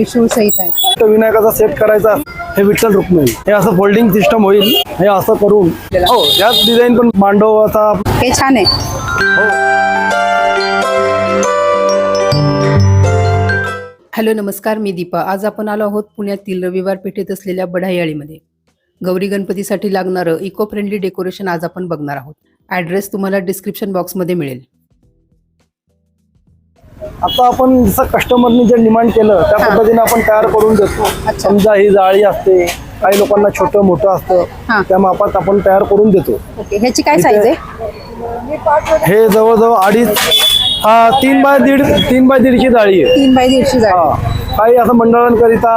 त्रिशूळ सहित आहे. तर विनायकाचा सेट करायचा हे विठ्ठल रुक्मिणी. हे असं फोल्डिंग सिस्टम होईल हे असं करून. हो यात डिझाईन पण मांडवाचा. हे छान आहे. हॅलो नमस्कार मी दीपा. आज आपण आलो आहोत पुण्यातील रविवार पेठेत असलेल्या बढाईयाळीमध्ये गौरी गणपतीसाठी लागणारं इको फ्रेंडली डेकोरेशन आज आपण बघणार आहोत. ॲड्रेस तुम्हाला डिस्क्रिप्शन बॉक्समध्ये मिळेल. आता आपण जसं कस्टमरनी जे डिमांड केलं त्या. पद्धतीने आपण तयार करून देतो. समजा ही जाळी असते काही लोकांना छोटं मोठं. असतं त्या मापात आपण तयार करून देतो ह्याची काय साईज आहे हे जवळजवळ अडीच हा तीन बाय दीड तीन बाय दीडची जाळी आहे तीन बाय हा जाड काही असं मंडळांकरिता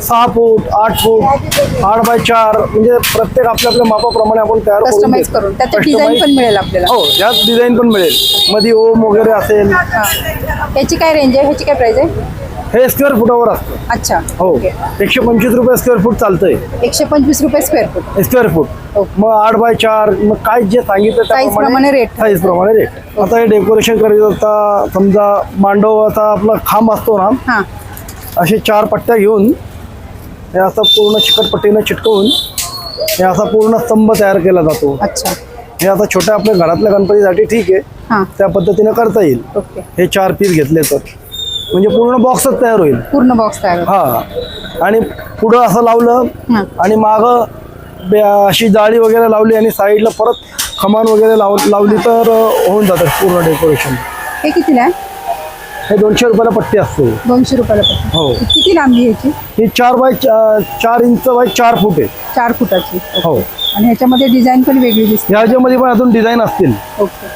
सहा फूट आठ फूट आठ बाय चार म्हणजे प्रत्येक आपल्या आपल्या मापाप्रमाणे आपण तयार कस्टमाइज. करून. डिझाईन पण मिळेल आपल्याला. हो यात डिझाईन पण मिळेल. मध्ये ओम वगैरे असेल. ह्याची काय रेंज आहे? ह्याची काय प्राइस आहे? हे स्क्वेअर फुटावर असतं. अच्छा. हो. ओके एकशे पंचवीस रुपये स्क्वेअर फूट चालतंय. एकशे पंचवीस रुपये square foot square foot okay. मग आठ बाय चार मग काय जे सांगितलं प्रमाणे rate. साईज प्रमाणे रेट आता हे डेकोरेशन करायचं आता समजा मांडवाचा आपला खांब असतो ना हां. असे चार पट्ट्या घेऊन हे असं पूर्ण चिकटपट्टीनं चिटकवून हे असा पूर्ण स्तंभ तयार केला जातो. अच्छा. हे आता छोट्या आपल्या घरातल्या गणपतीसाठी ठीक आहे. हां. त्या पद्धतीनं करता येईल. ओके. हे चार पीस घेतले तर. म्हणजे पूर्ण बॉक्सच तयार होईल. पूर्ण बॉक्स तयार होतो. हा. आणि पुढं असं लावलं हां. आणि मागं अशी जाळी वगैरे लावली आणि साईडला परत कमान वगैरे लाव लावली तर अ, होऊन जातं पूर्ण डेकोरेशन हे कितीला आहे? हे दोनशे रुपयाला पट्टी असते. दोनशे रुपयाला पडते हो. किती लांबी आहे ह्याची ही चार बाय चा- चार इंच बाय चार फूट आहे. चार फुटाची. हो. आणि ह्याच्यामध्ये डिझाईन पण वेगळी दिसते. ह्याच्यामध्ये पण अजून डिझाईन असतील. ओके.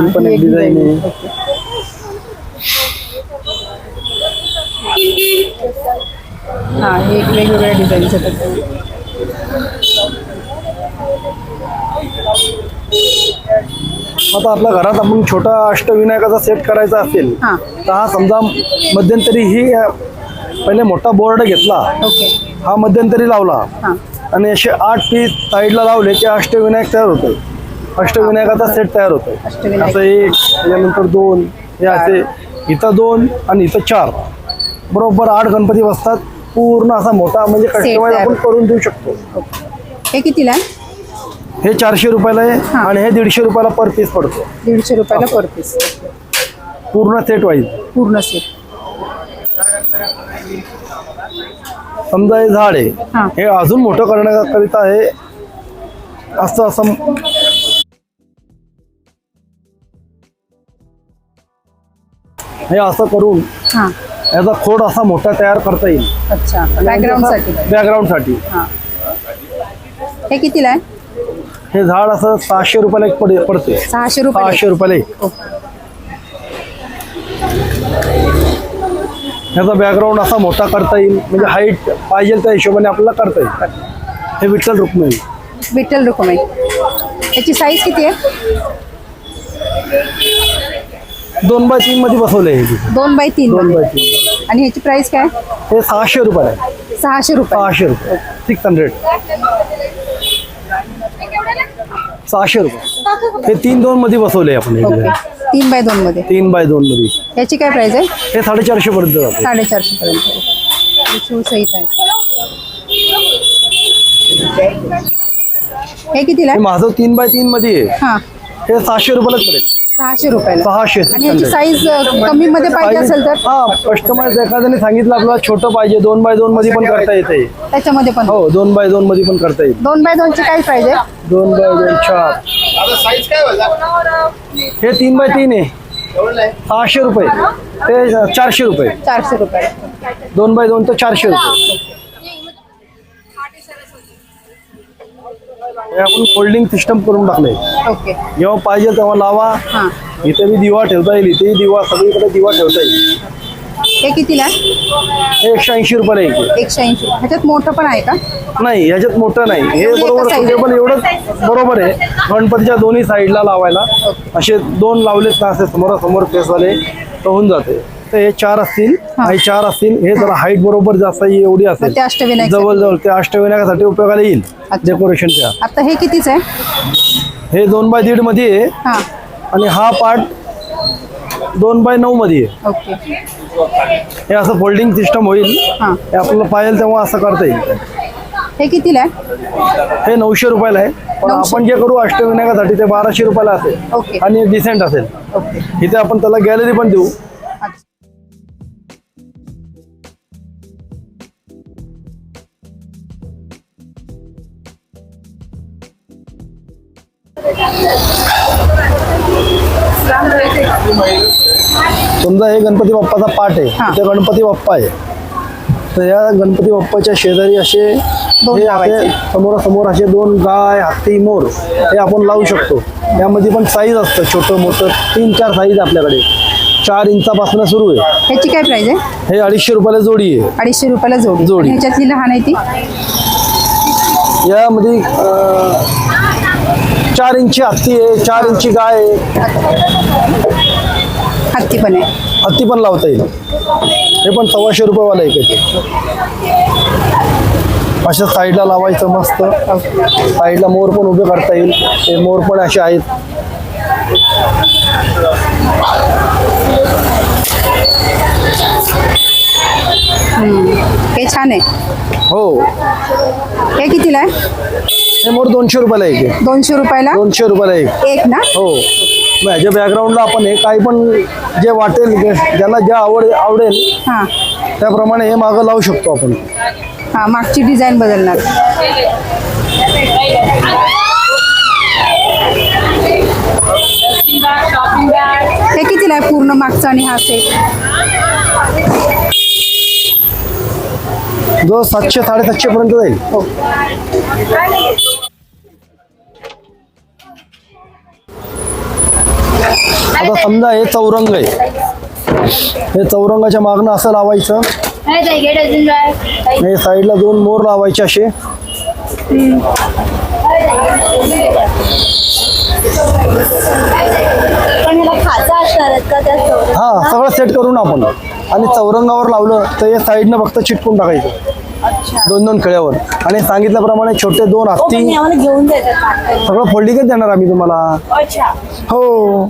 ही पण एक डिझाईन आहे. हा हे एक वेगवेगळ्या डिझाईनचं आता आपल्या घरात आपण छोटा अष्टविनायकाचा सेट करायचा असेल हां. तर हा समजा मध्यंतरी ही अ, पहिले मोठा बोर्ड घेतला. ओके. हा मध्यंतरी लावला. हां. आणि असे आठ पीस साईडला लावले की अष्टविनायक तयार होते. अष्टविनायकाचा सेट तयार होतो. अष्टविनायक. असं एक त्याच्यानंतर दोन हे असे इथं दोन आणि इथं चार. बरोबर आठ गणपती बसतात. पूर्ण असा मोठा म्हणजे कस्टमाइज तयार आपण करून देऊ शकतो. हे कितीला आहे? हे चारशे रुपयाला आहे हां. आणि हे दीडशे रुपयाला पर पीस पडतो. दीडशे रुपयाला पर पीस पूर्ण सेट वाईज पूर्ण सेट समजा हे झाड आहे. हां. हे अजून मोठं करण्याकरिता हे असं असं हे असं करून हां. याचा खोड असा मोठा तयार करता येईल. अच्छा. बॅकग्राऊंडसाठी बॅकग्राऊंडसाठी हां. हे कितीला आहे? हे झाड असं सहाशे रुपयाला एक पडे पडते सहाशे रुपये सहाशे रुपयाला एक. ह्याचा बॅकग्राऊंड असा मोठा करता येईल. म्हणजे हाईट पाहिजे त्या हिशोबाने आपल्याला करता येईल. हे विठ्ठल रुक्मिणी. विठ्ठल रुक्मिणी. याची साईज किती आहे? दोन बाय तीन मध्ये बसवले हे. दोन बाय तीन दोन बाय तीन आणि ह्याची प्राइस काय? हे सहाशे रुपयाला आहे. सहाशे रुपये. सहाशे रुपये. सिक्स हंड्रेड सहाशे रुपये. हे तीन दोन मध्ये बसवले आपण. तीन बाय दोन मध्ये. तीन बाय दोन मध्ये. याची काय प्राइस आहे? हे साडेचारशे पर्यंत जाते. साडेचारशे पर्यंत. शिव सहित आहे. हे कितीला माझं तीन बाय तीन मध्ये आहे. हा. हे सहाशे रुपयालाच पडेल सहाशे रुपयाला. सहाशे आणि याची साईज कमी मध्ये पाहिजे असेल तर? हा कस्टमाइज एखाद्याने सांगितलं आपल्याला छोटं पाहिजे दोन बाय दोन मध्ये पण करता येते. त्याच्यामध्ये पण. हो दोन बाय दोन मध्ये पण करता येईल. दोन बाय दोनची काय प्राइस आहे? दोन बाय दोन चार. हे तीन बाय तीन आहे? सहाशे रुपये. ते चारशे रुपये. चारशे रुपये. दोन बाय दोन तर चारशे रुपये. हे आपण फोल्डिंग सिस्टम करून टाकले. ओके जेव्हा पाहिजे तेव्हा लावा. हां. इथे बी दिवा ठेवता येईल इथेही दिवा सगळीकडे दिवा ठेवता येईल. हे कितीला आहे? हे एकशे ऐंशी रुपयाला एक आहे. एकशे ऐंशी. ह्याच्यात मोठं पण आहे का? नाही याच्यात मोठं नाही. हे बरोबर size आहे. सुटेबल एवढंच बरोबर आहे. गणपतीच्या दोन्ही साईडला लावायला. असे दोन लावलेत ना असे समोरासमोर फेसवाले तर होऊन जाते. तर हे चार असतील हा. चार असतील हे जरा हाईट बरोबर जास्त एवढी असेल. ते अष्टविनायक जवळ जवळ ते अष्टविनायकासाठी उपयोगाला येईल. डेकोरेशनच्या आता हे कितीच आहे? हे दोन बाय दीडमध्ये आहे. हां. आणि हा पार्ट दोन बाय नऊ मध्ये आहे. हे असं फोल्डिंग सिस्टम होईल. हां. आपल्याला पाहिजे तेव्हा असं करता येईल. हे कितीला आहे? हे नऊशे रुपयाला आहे. पण. आपण जे करू अष्टविनायकासाठी ते बाराशे रुपयाला असेल. आणि डिसेंट असेल. इथे आपण त्याला गॅलरी पण देऊ. समजा हे गणपती बाप्पाचा पाठ आहे. इथे गणपती बाप्पा आहे. तर या गणपती बाप्पाच्या शेजारी असे. आपले समोरासमोर असे दोन गाय हत्ती मोर हे आपण लावू शकतो. यामध्ये पण साईज असतं छोटं मोठं तीन चार साईज आपल्याकडे. चार इंचापासून सुरू आहे. ह्याची काय प्राइस आहे? हे अडीचशे रुपयाला जोडी आहे. अडीचशे रुपयाला जोडी. जोडी. ह्याच्यातली लहान आहे ती? यामध्ये चार इंची हत्ती आहे चार इंची गाय आहे. हत्ती पण आहे. हत्ती पण लावता येईल. हे पण सव्वाशे रुपयेवाला आहे. ते अशा साईडला लावायचं मस्त. साईडला मोर पण उभे करता येईल. ते मोर पण असे आहेत. हे छान आहे. हो. हे कितीला आहे? हे मोर दोनशे रुपयाला एक आहे. दोनशे रुपयाला? दोनशे रुपयाला एक. एक ना? हो. मग ह्याच्या बॅकग्राऊंडला आपण हे काही पण जे वाटेल जे- ज्याला ज्या आवड आवडेल हां. त्याप्रमाणे हे मागं लावू शकतो आपण. हां मागची डिझाईन बदलणार. हे कितीला आहे पूर्ण मागचं आणि हा सेट जो सातशे साडेसातशे पर्यंत जाईल. आता समजा हे चौरंग आहे. हे चौरंगाच्या मागणं असं लावायचं. हे साईडला दोन मोर लावायचे असे? हा सगळं सेट करून आपण. आणि चौरंगावर लावलं तर हे साईडनं फक्त चिटकून टाकायचं. दोन दोन खळ्यावर. आणि सांगितल्याप्रमाणे छोटे दोन हत्ती. हे सगळं फोल्डिंगच देणार आम्ही तुम्हाला. हो.